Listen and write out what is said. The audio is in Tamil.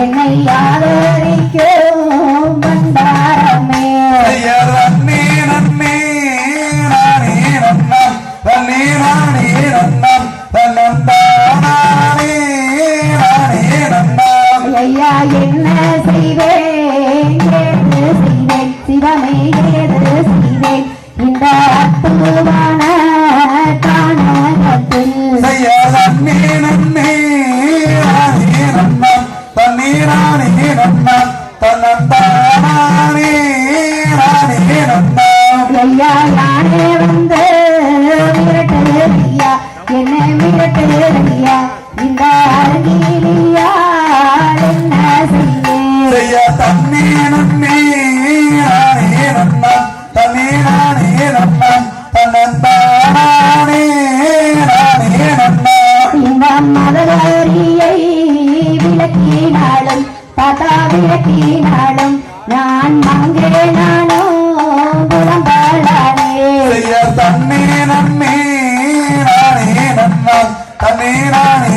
என்னை ஆதரிக்கும் பண்டாரமே ஐயா நன்னே நானே நன்னம் தன்னே நானே நன்னம் நானே நன்னம் ஐயா என்ன செய்வேன் சிவமே ஏது செய்வேன் இந்த அற்புதமான காணகத்தில் ஐயா யானே வந்து மிரட்டல் ஐயா என்ன மிரட்டல் ஐயா இந்த அருகிலியா என்ன செய்வேன்? ஐயா தன்னே நன்னே. ஒளியை விளக்கினாலும் தாத்தா விளக்கினாலும் நான் மங்கே நானோ புலம்பாளானே தன்னே நம்மே நானே நம்மான் தன்னே நானே